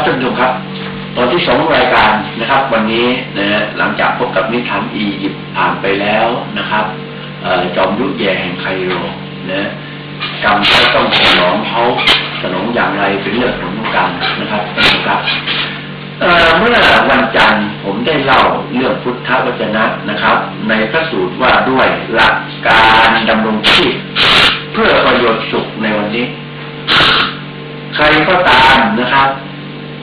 ครับท่านผู้ชมครับ ตอนที่สองรายการนะครับ วันนี้นะหลังจากพบกับนิทานอียิปต์ผ่านไปแล้วนะครับอจอมยุทธแย่แห่งไคโรนะกรรมเขาต้องสนองเขาสนองอย่างไรเป็นเรื่องของกรรมนะครับท่านผู้ชมครับเอ่อเมื่อวันจันทร์ผมได้เล่าเรื่องพุทธวจนะนะครับ ในพระสูตรว่าด้วยหลักการดำรงชีพเพื่อประโยชน์สุขในวันนี้ ใครก็ตามนะครับ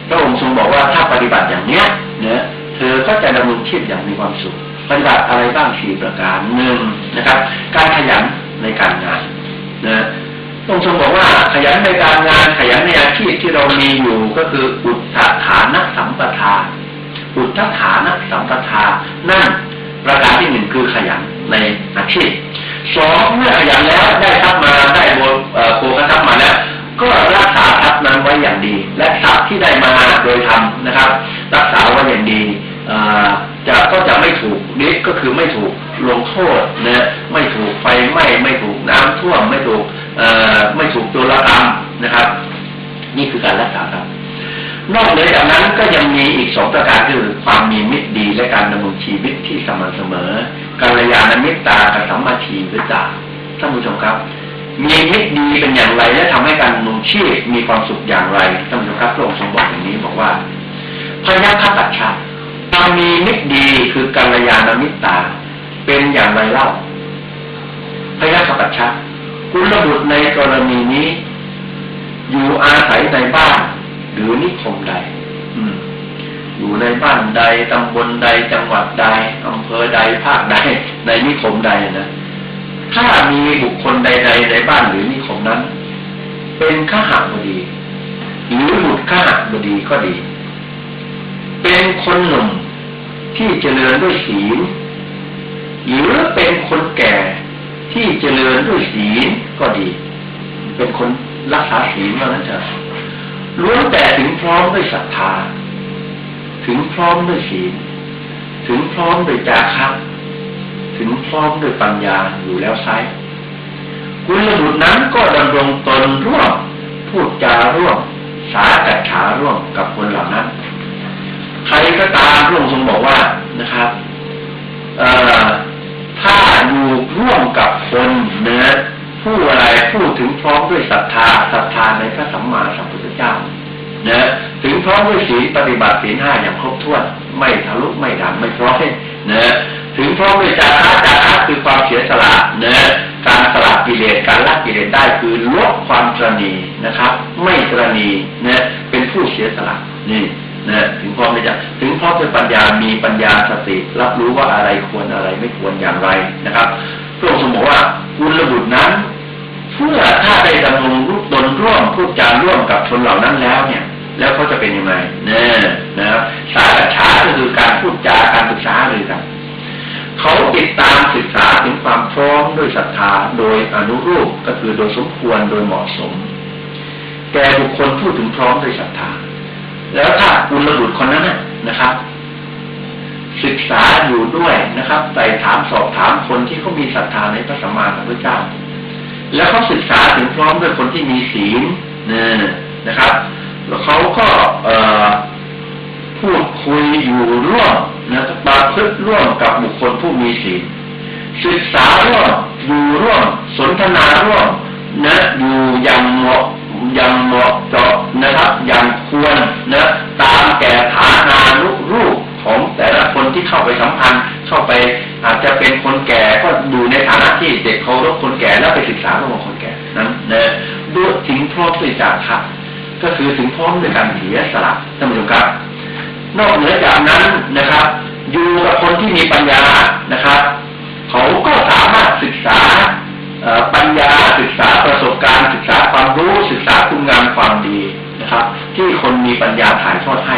พระองค์ทรงบอกว่าถ้าปฏิบัติอย่างเนี้ยเนี่ยเธอก็จะดำรงชีพอย่างมีความสุขปฏิบัติอะไรบ้างสี่ประการหนึ่งนะครับ การขยันในการงานนะพระองค์ทรงบอกว่าขยันในการงานขยันในอาชีพที่เรามีอยู่ก็คืออุตถฐานสัมปทา อุตถฐานสัมปทา นั่นประการที่หนึ่งคือขยันในอาชีพสองเมื่อขยันแล้วได้ทรัพย์มาได้โบเอ่อโภคทรัพย์มาแล้ว นั้นไว้อย่างดี และทรัพย์ที่ได้มาโดยธรรมนะครับ รักษาไว้อย่างดีจะก็จะไม่ถูกนิดก็คือไม่ถูกลงโทษนะไม่ถูกไฟไหม้ไม่ถูกน้ำท่วมไม่ถูกไม่ถูกโจรกรรมนะครับ นี่คือการรักษาทรัพย์นอกเหนือจากนั้นก็ยังมีอีกสองประการคือความมีมิตรดีและการดำรงชีวิตที่สม่ำเสมอกัลยาณมิตรตากับสัมมาชีวิตาท่านผู้ชมครับ มีมิตรดีเป็นอย่างไร และทำให้การดำรงชีพมีความสุขอย่างไรท่านผู้ชมครับพระองค์ทรงบอกอย่างนี้บอกว่าพยาคตัจฉาความมีมิตรดีคือกัลยาณมิตรตา เป็นอย่างไรเล่าพยาคตัจฉากุลบุตในกรณีนี้ อยู่อาศัยในบ้าน หรือนิคมใดอยู่ในบ้านใดตำบลใดจังหวัดใดอำเภอใดภาคใดในนิคมใดนะ ถ้ามีบุคคลใด ๆ ในบ้านหรือนิคมนั้น เป็นข้าหาบดี หรือบุตรข้าหาบดีก็ดี เป็นคนหนุ่มที่เจริญด้วยศีลหรือเป็นคนแก่ที่เจริญด้วยศีลก็ดี เป็นคนรักษาศีลว่านั้นเถอะล้วนแต่ถึงพร้อมด้วยศรัทธา ถึงพร้อมด้วยศีลถึงพร้อมด้วยจาคะ ถึงพร้อมด้วยปัญญาอยู่แล้วไซกุลบุนั้นก็ดำรงตนร่วมพูดจาร่วมสาจัดฉาร่วมกับคนเหล่านั้น ใครก็ตามพระองค์ทรงบอกว่านะครับถ้าอยู่ร่วมกับคนเนื้อผู้อะไรพูดถึงพร้อมด้วยศรัทธาศรัทธาในพระสัมมาสัมพุทธเจ้าเนะถึงพร้อมด้วยศีลปฏิบัติศีลห้าอย่างครบถ้วน ไม่ทะลุไม่ดันไม่พร้อยนะ ถึงพร้อมด้วยจาระจาระคือความเสียสละเนะการสละกิเลสการละกิเลสได้คือลดความตรณีนะครับ ไม่ตรณีนะเป็นผู้เสียสละนี่นะถึงพร้อมด้วยจะถึงพร้อมด้วยปัญญามีปัญญาสติ รับรู้ว่าอะไรควรอะไรไม่ควรอย่างไรนะครับพระองค์ทรงบอกว่ากุลบุนั้นเพื่อถ้าได้ดำรงรูปตนร่วมพูดจาร่วมกับชนเหล่านั้นแล้วเนี่ย แล้วเขาจะเป็นยังไงเนี่ยนะครับสาระช้าก็คือการพูดจาการศึกษาเลยครับ เขาติดตามศึกษาถึงความพร้อมด้วยศรัทธาโดยอนุรูปก็คือโดยสมควรโดยเหมาะสม แกบุคคลพูดถึงพร้อมด้วยศรัทธา แล้วถ้ากุลบุตรคนนั้นนะครับ ศึกษาอยู่ด้วยนะครับไต่ถามสอบถามคนที่เขามีศรัทธาในพระสัมมาสัมพุทธเจ้า แล้วเขาศึกษาถึงพร้อมด้วยคนที่มีศีลเนะครับ แล้วเขาก็เอ่อ พูดคุยอยู่ร่วมนะประพฤติร่วมกับบุคคลผู้มีศีลศึกษาร่วมอยู่ร่วมสนทนาร่วมนะอยู่อย่างเหมาะอย่างเหมาะเจาะนะครับอย่างควรนะตามแก่ฐานานุรูปของแต่ละคนที่เข้าไปสัมพันธ์เข้าไปอาจจะเป็นคนแก่ก็อยู่ในฐานะที่เด็กเคารพคนแก่แล้วไปศึกษาเรื่องของคนแก่นั้นนะด้วยถึงพร้อมด้วยจาคะก็คือถึงพร้อมด้วยการเสียสละท่านผู้ชมครับ นอกเหนือจากนั้นนะครับ อยู่กับคนที่มีปัญญานะครับ เขาก็สามารถศึกษาปัญญาศึกษาประสบการณ์ศึกษาความรู้ศึกษาคุณงามความดีนะครับ ที่คนมีปัญญาถ่ายทอดให้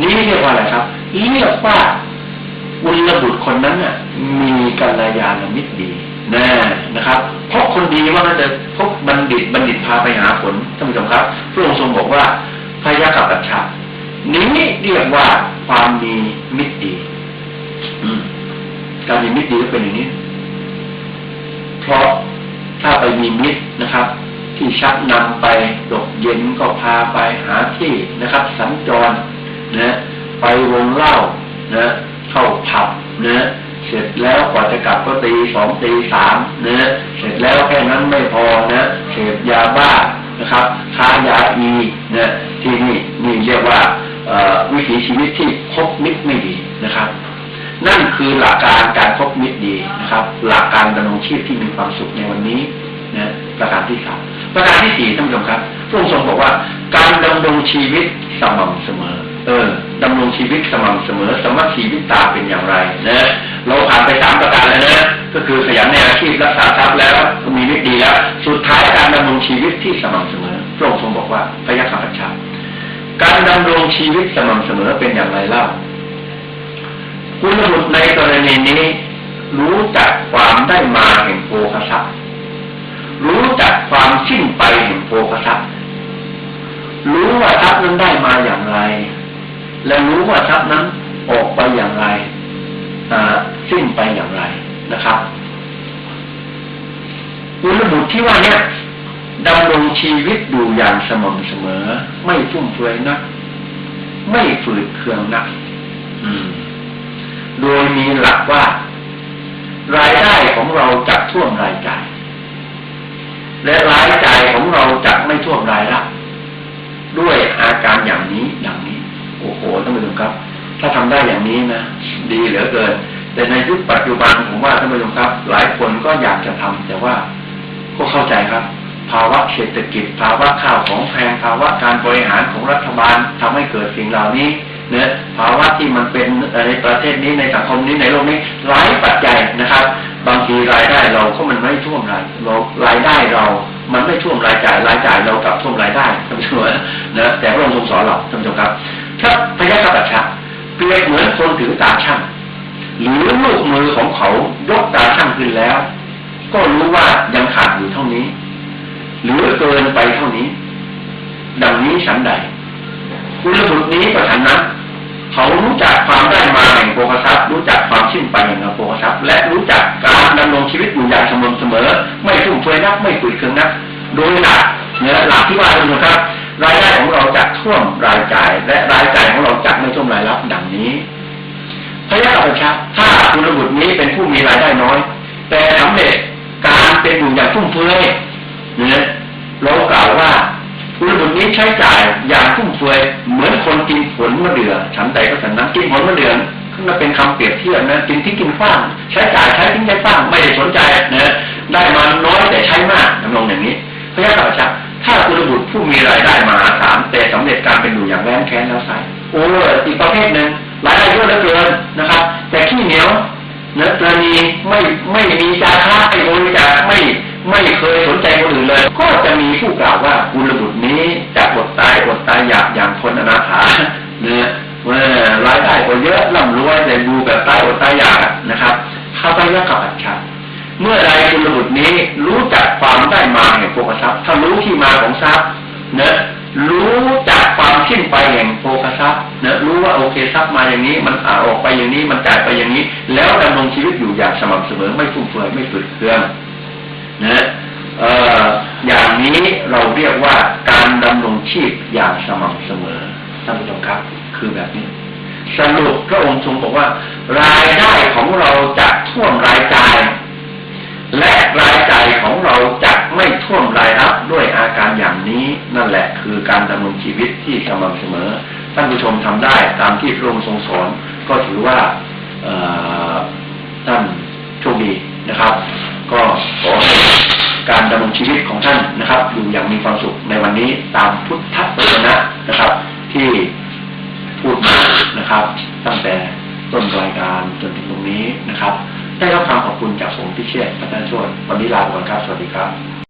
นี้เรียกว่าอะไรครับเรียกว่าอุลบุตรคนนั้นน่ะมีกัลยาณมิตรดีแน่นะครับเพราะคนดีว่ามันจะพบบัณฑิตบัณฑิตพาไปหาผลท่านผู้ชมครับพระองค์ทรงบอกว่าพยากับปัจฉา นี้เรียกว่าความมีมิตรดีการมีมิตรดีก็เป็นอย่างนี้ เพราะถ้าไปมีมิตรนะครับ ที่ชักนำไปดกเย็นก็พาไปหาที่นะครับ สัญจรนะไปวงเล่านะเข้าผับนะเสร็จแล้วกว่าจะกลับก็ตีสองตีสามนะเสร็จแล้วแค่นั้นไม่พอนะเสพยาบ้านะครับค้ายาอีนะที่นี่นี่เรียกว่า วิถีชีวิตที่คบมิตรไม่ดีนะครับ นั่นคือหลักการการคบมิตรดีนะครับ หลักการดำรงชีพที่มีความสุขในวันนี้นะประการที่สามประการที่สี่ท่านผู้ชมครับพระองค์ทรงบอกว่า การดำรงชีวิตสม่ำเสมอ เออดำรงชีวิตสม่ำเสมอ สมัครชีวิตตาเป็นอย่างไรนะเราผ่านไปสามประการแล้วนะก็คือขยันในอาชีพรักษาทรัพย์แล้วมีวิตดีแล้ว สุดท้ายการดำรงชีวิตที่สม่ำเสมอพระองค์ทรงบอกว่าพระย ดำรงชีวิตสม่ำเสมอเป็นอย่างไรเล่าคุณบุตรในกรณีนี้ รู้จักความได้มาแห่งโภคทรัพย์รู้จักความสิ้นไปแห่งโภคทรัพย์รู้ว่าทรัพย์นั้นได้มาอย่างไร และรู้ว่าทรัพย์นั้นออกไปอย่างไรสิ้นไปอย่างไรนะครับคุณบุตรที่ว่าเนี่ยดำรงชีวิตอยู่อย่างสม่ำเสมอ ไม่ฟุ่มเฟือยนัก ไม่ฝืดเคืองนักอืมโดยมีหลักว่า รายได้ของเราจะท่วมรายจ่าย และรายจ่ายของเราจะไม่ท่วมรายรับด้วยอาการอย่างนี้อย่างนี้ โอ้โหท่านผู้ชมครับ ถ้าทำได้อย่างนี้นะดีเหลือเกิน แต่ในยุคปัจจุบันผมว่าท่านผู้ชมครับ หลายคนก็อยากจะทำแต่ว่าก็เข้าใจครับ ภาวะเศรษฐกิจ ภาวะข้าวของแพงภาวะการบริหารของรัฐบาลทำให้เกิดสิ่งเหล่านี้เนี่ยภาวะที่มันเป็นในประเทศนี้ในสังคมนี้ในโลกนี้หลายปัจจัยนะครับ บางทีรายได้เราก็มันไม่ท่วมรายเรารายได้เรา มันไม่ท่วมรายจ่ายรายจ่ายเรากับท่วมรายได้ท่านผู้ชมนะแต่พระองค์ทรงสอนเราท่านผู้ชมครับถ้าพยากัปชะเปรียบเหมือนคนถือตาช่างหรือลูกมือของเขายกตาช่างขึ้นแล้ว ก็รู้ว่ายังขาดอยู่เท่านี้ หรือเกินไปเท่านี้ ดังนี้ฉันใดคุณบุตรนี้ประทันนั้นเขารู้จักความได้มาแห่งโภคทรัพย์ รู้จักความสิ้นไปแห่งโภคทรัพย์ และรู้จักการดำรงชีวิตอยู่อย่างสม่ำเสมอ ไม่ฟุ่มเฟือยนักไม่ขุดเคืองนัก โดยหลักเนี่ยหลักที่ว่าคือครับ รายได้ของเราจะท่วมรายจ่าย และรายจ่ายของเราจะไม่ท่วมรายรับดังนี้พระยาประชาถ้าคุณบุตรนี้เป็นผู้มีรายได้น้อย แต่สำเร็จการเป็นอยู่อย่างฟุ่มเฟือยเนี่ยเรากล่าวว่า ใช้จ่ายอย่างฟุ่มเฟือยเหมือนคนกินผลมะเดื่อฉันใดก็ฉันนั้นกินผลมะเดื่อขึ้นมาเป็นคำเปรียบเทียบนะกินที่กินฟ้างใช้จ่ายใช้ทิ้งใช้ฟ้างไม่ได้สนใจนะได้มาน้อยแต่ใช้มากทำนองอย่างนี้พระยาประชาถ้าคุณบุตรผู้มีรายได้มหาศาลแต่สำเร็จการเป็นอยู่อย่างแร้นแค้นแล้วใส่โอ้อีกประเภทหนึ่งรายได้เยอะเหลือเกินนะครับ แต่ขี้เหนียวเนื้อตัวนี้ไม่ไม่มีจาค่าไม่บริจาคไม่ไม่เคยสนใจคนอื่นเลย ก็จะมีผู้กล่าวว่ากุลบุตรนี้ อดตายอดตายอยากอย่างคนอนาถาเนี่ยเมื่อรายได้ก็เยอะร่ำรวยแต่ดูแบบตายอดตายอยากนะครับข้าพเจ้ากับอัจฉริเมื่อใดกุลบุตรนี้รู้จักความได้มาแห่งโภคทรัพย์ถ้ารู้ที่มาของทรัพย์เนะรู้จักความสิ้นไปแห่งโภคทรัพย์เนะรู้ว่าโอเคทรัพย์มาอย่างนี้ มันอาออกไปอย่างนี้มันจ่ายไปอย่างนี้ แล้วดำรงชีวิตอยู่อย่างสม่ำเสมอไม่ฟุ่มเฟือยไม่ฝืดเคืองนะเอ่อ อย่างนี้เราเรียกว่าการดำรงชีพอย่างสม่ำเสมอท่านผู้ชมครับ คือแบบนี้ สรุปพระองค์ทรงบอกว่า รายได้ของเราจะท่วมรายจ่าย และรายจ่ายของเราจะไม่ท่วมรายรับด้วยอาการอย่างนี้นั่นแหละคือการดำรงชีวิตที่สม่ำเสมอ ท่านผู้ชมทำได้ตามที่พระองค์ทรงสอนก็ถือว่าท่านโชคดีนะครับ ก็ขอให้การดำรงชีวิตของท่านนะครับ อย่างมีความสุขในวันนี้ตามพุทธปรนะนะครับ ที่พูดมานะครับ ตั้งแต่ต้นรายการจนถึงตรงนี้นะครับ ได้รับความขอบคุณจากผมพิเชษพัฒนาโชนวันนี้ลาไปก่อนครับ สวัสดีครับ